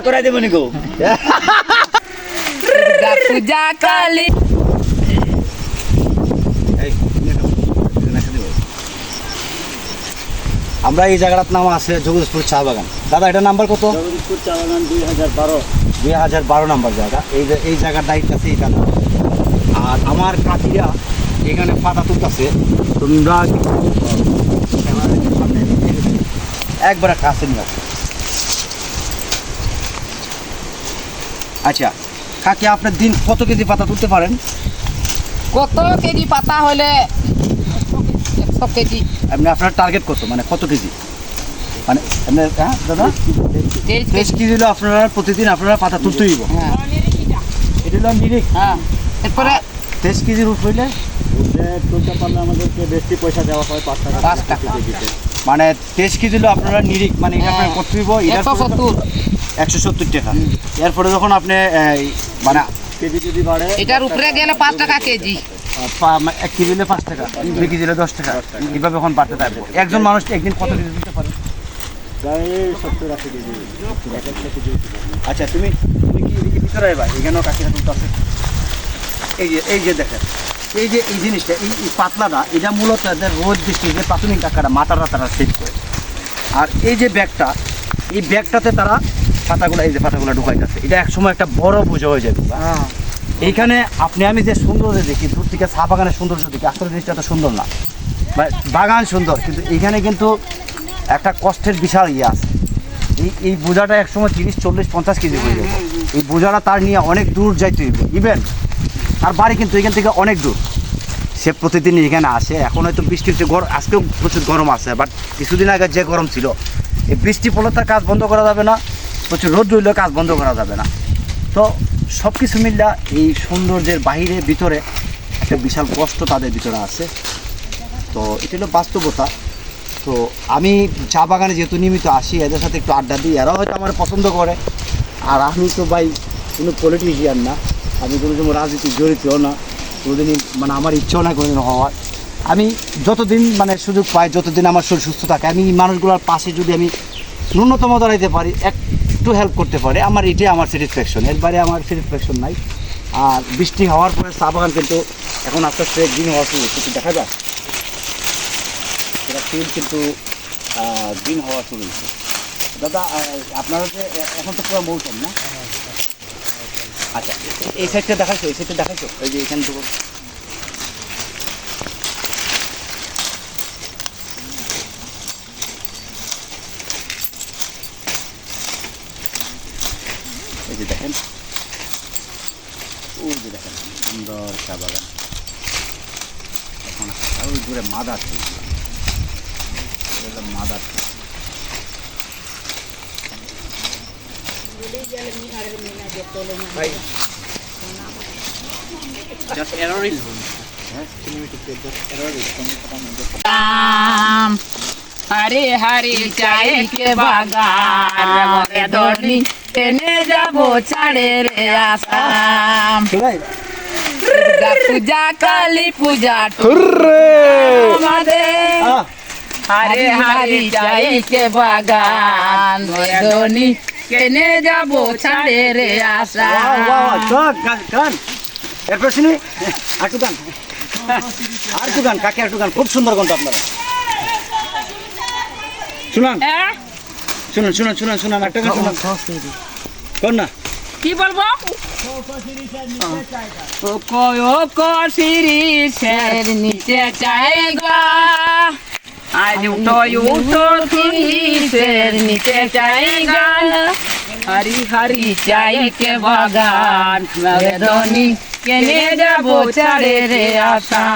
করাই দেবো নিকো? পূজা কালী এই। আমরা এই জায়গাটার নাম আছে জগদীশপুর চা বাগান। দাদা এটার নাম্বার কত? জগদীশপুর চা বাগান দুই হাজার বারো। দুই হাজার বারো নাম্বার জায়গা। এই যে- এই জায়গার দায়িত্ব আছে এটা না আর আমার কাকিরা এখানে পাতা তুলতেছে। তোমরা একবার কাছে নিয়ে আচ্ছা কাকি আপনার দিন কত কেজি পাতা তুলতে পারেন? কত কেজি পাতা হলে একশো কেজি। আপনি আপনার টার্গেট কত? মানে কত কেজি? মানে আপনার হ্যাঁ দাদা? তেইশ তেইশ কেজি। হলো আপনারা প্রতিদিন আপনারা পাতা তুলতে হইব। হ্যাঁ। এটা হলো নিরিখ হ্যাঁ। এরপরে তেইশ কেজির উঠ হইলে? যে তুলতে পারলে আমাদেরকে বেশি পয়সা দেওয়া হয় পাঁচ টাকা পাঁচ টাকা। কেজিতে মানে তেইশ কেজি হলো আপনারা নিরিখ মানে এটা আপনার হ্যাঁ। করতে একশো সত্তর একশো সত্তর টাকা। এরপরে যখন আপনি মানে কেজি যদি বাড়ে এটার উপরে গেলে পাঁচ টাকা কেজি। এক কেজি হলে পাঁচ টাকা দুই কেজি হলে দশ টাকা এইভাবে এখন বাড়তে থাকবে। একজন মানুষ একদিন কত কেজি দিতে পারে? প্রায় সত্তর আশি কেজি এক কেজি। আচ্ছা তুমি তুমি কি এদিকে ভিতরে এবার এখানেও কাকিরা তুলতে আছে এই যে এই যে দেখেন। এই যে এই জিনিসটা এই পাতলাটা এটা মূলত এদের রোদ বৃষ্টি যে প্রাথমিক টাকাটা মাথাটা তারা সেট করে। আর এই যে ব্যাগটা এই ব্যাগটাতে তারা পাতাগুলো এই যে পাতাগুলো ঢুকাইতেছে। এটা একসময় একটা বড় পুজো হয়ে যাবে হ্যাঁ। এইখানে আপনি আমি যে সৌন্দর্য দেখি দূর থেকে চা বাগানের সৌন্দর্য দেখি আসলে জিনিসটা এত সুন্দর না। বাগান সুন্দর কিন্তু এখানে কিন্তু একটা কষ্টের বিশাল ইয়ে আছে। এই এই বোঝাটা একসময় তিরিশ চল্লিশ পঞ্চাশ কেজি হয়ে যাবে। এই বোঝাটা তার নিয়ে অনেক দূর যাইতে হইবে। ইভেন তার বাড়ি কিন্তু এখান থেকে অনেক দূর। সে প্রতিদিন এখানে আসে। এখন হয়তো বৃষ্টি হচ্ছে গরম আজকেও প্রচুর গরম আছে বাট কিছুদিন আগে যে গরম ছিল, এই বৃষ্টি পড়লে তার কাজ বন্ধ করা যাবে না, প্রচুর রোদ রইলেও কাজ বন্ধ করা যাবে না। তো সব কিছু মিললা এই সৌন্দর্যের বাহিরে, ভিতরে একটা বিশাল কষ্ট তাদের ভিতরে আছে। তো এটা হলো বাস্তবতা। তো আমি চা বাগানে যেহেতু নিয়মিত আসি, এদের সাথে একটু আড্ডা দিই, এরাও হয়তো আমার পছন্দ করে। আর আমি তো ভাই কোনো পলিটিশিয়ান না। আমি কোনো সময় রাজনীতি জড়িতও না, কোনোদিনই মানে আমার ইচ্ছাও না কোনোদিন হওয়ার। আমি যতদিন মানে সুযোগ পাই, যতদিন আমার শরীর সুস্থ থাকে, আমি মানুষগুলোর পাশে যদি আমি ন্যূনতম দাঁড়াইতে পারি, একটু হেল্প করতে পারি, আমার এটাই আমার স্যাটিসফ্যাকশন এর বাইরে আমার স্যাটিসফ্যাকশন নাই। আর বৃষ্টি হওয়ার পরে চা বাগান কিন্তু এখন আস্তে আস্তে দিন হওয়া শুরু একটু দেখা যায় সেটা ফিল কিন্তু দিন হওয়া শুরু হয়েছে দাদা আপনারা যে এখন তো পুরো মৌসুম না? আচ্ছা এই সাইডটা দেখাইছো, এই সাইডটা দেখাইছো? এই যে এখান থেকে এই যে দেখেন। ওই যে দেখেন, সুন্দর চা বাগান। এখন ওই দূরে মাদার মাদার ট্রি ভাই জাস্ট এরর ইজ হ্যাঁ রাম হরে হরে চাই কে বাগান ধরনি এনে যাব ছাড়ে রে আসাম দুর্গা পূজা কালী পূজা আমাদের হরে হরে চাই কে বাগান ধরনি কেনে যাব ছাড়ে রে গান এরপর শুনি আটু গান আর একটু গান। কাকে একটু গান? খুব সুন্দর গানটা আপনারা। শুনান? শুনুন শুনুন শুনুন শুনুন একটা গান শুনুন। কোন না? কি বলব? ও কয়ো কশিরি শের নিচে চাইগা আজ উঠো উঠো শের নিচে চাইগা হরি হরি চাই কে বাগান বেদনি কেনে যাব ছাড়ে রে আশা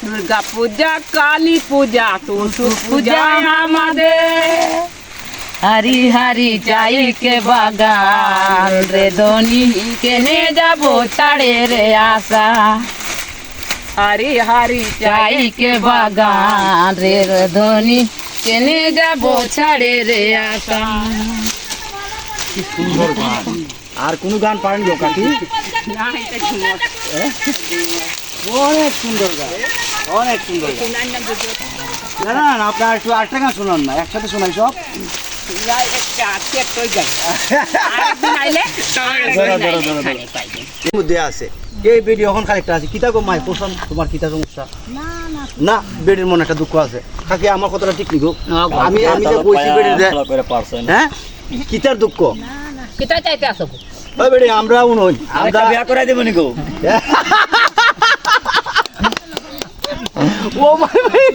দুর্গা পূজা কালী পূজা টুসু পূজা আমাদের হরি হরি চাই কে বাগান রে ধনি কেনে যাব ছাড়ে রে আশা হরি হরি চাই কে বাগান রে ধনি কেনে যাব ছাড়ে রে আশা। কি সুন্দর গান। আর কোনো গান পারেন গো কাকি অনেক সুন্দর গান অনেক সুন্দর গান। না না না, আপনার একটু আরেকটা গান শোনান না একসাথে শোনাই সব। মধ্যে আছে। এই বেডি এখন খানিকটা আছে। কিতা গো মাই? পোষণ তোমার কিতা সমস্যা না বেডের মনে একটা দুঃখ আছে। কাকে আমার কথাটা ঠিক নিগো আমি আমি যে কইছি বেডের যে করে পারছেন হ্যাঁ কিতার দুঃখ কিতা চাইতে আসো ওই বেডি আমরা উনই আমরা বিয়া করাই দেবো নিকো ও ভাই ভাই।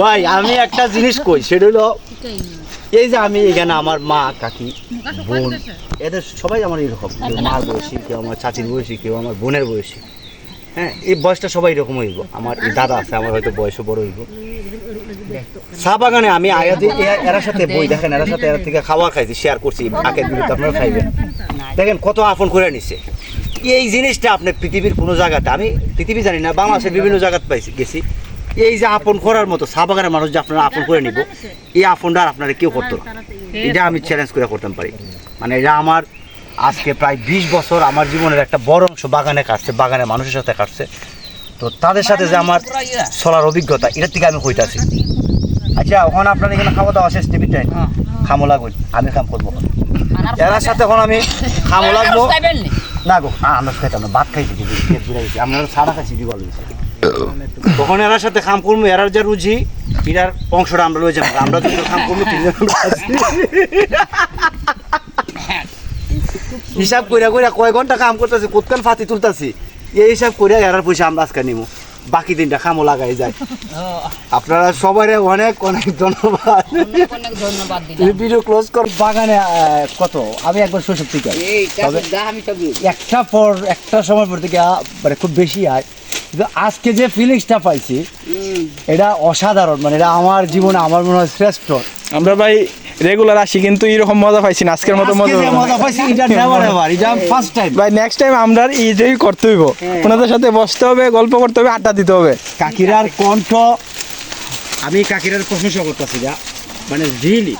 ভাই আমি একটা জিনিস কই সেটা হলো এই যে আমি এখানে আমার মা কাকি বোন এদের সবাই আমার এরকম। কেউ মার বয়সী কেউ আমার চাচির বয়সী কেউ আমার বোনের বয়সী। হ্যাঁ এই বয়সটা সবাই এরকম হইব। আমার দাদা আছে আমার হয়তো বয়সও বড় হইব। চা বাগানে আমি আয়া দিয়ে এ- এরার সাথে বই দেখেন এরা সাথে এরা থেকে খাওয়া খাইছি শেয়ার করছি আকের বিরুদ্ধে আপনারা খাইবেন। দেখেন কত আপন করে নিছে। এই জিনিসটা আপনি পৃথিবীর কোনো জায়গাতে আমি পৃথিবী জানি না বাংলাদেশের বিভিন্ন জায়গাতে পাইছি গেছি। এই যে আপন করার মতো চা বাগানের মানুষ যে আপনারা আপন করে নিব এই আপনটা আর আপনারা কেউ করতো না। এটা আমি চ্যালেঞ্জ করে করতে পারি। মানে এটা আমার আজকে প্রায় বিশ বছর আমার জীবনের একটা বড় অংশ বাগানে কাটছে বাগানের মানুষের সাথে কাটছে। তো তাদের সাথে যে আমার চলার অভিজ্ঞতা এটার থেকে আমি কইতাছি। আচ্ছা ওখানে আপনার এখানে খাওয়া দাওয়া শেষ টিভি টাইম খামো লাগুন আমি কাম করব এরার সাথে এখন আমি খামো লাগবো। না? গো আ, আমরা খাইতাম না ভাত খাইছি কিন্তু পেট পুরা গেছে। খাইছি তখন এরার সাথে খাম করব এরার যা রুজি এটার অংশটা আমরা যাব। আমরা দুটো খাম করব। হিসাব কইরা কইরা কয় ঘণ্টা কাম করতেছি কোতকান ফাতি তুলতাছি। এই হিসাব কইরা এরার পয়সা আমরা আজকে নিমু। বাকি দিনটা খামো লাগাই যায়। আপনারা সবাই অনেক অনেক ধন্যবাদ। ভিডিও ক্লোজ কর বাগানে কত? আমি একবার শৈশব থেকে একটা পর একটা সময় পর থেকে মানে খুব বেশি হয় কিন্তু আজকে যে ফিলিংসটা পাইছি এটা অসাধারণ। মানে এটা আমার জীবনে আমার মনে হয় শ্রেষ্ঠ। আমরা ভাই রেগুলার আসি কিন্তু এরকম মজা পাইছি না। আজকের মতো মজা মজা পাইছি এটা নেভার এভার এটা ফার্স্ট টাইম ভাই নেক্সট টাইম আমরা এইটাই করতে হইব। ওনাদের সাথে বসতে হবে গল্প করতে হবে আড্ডা দিতে হবে। কাকিরার কণ্ঠ আমি কাকিরার প্রশংসা করতেছি যা। মানে রিয়েলি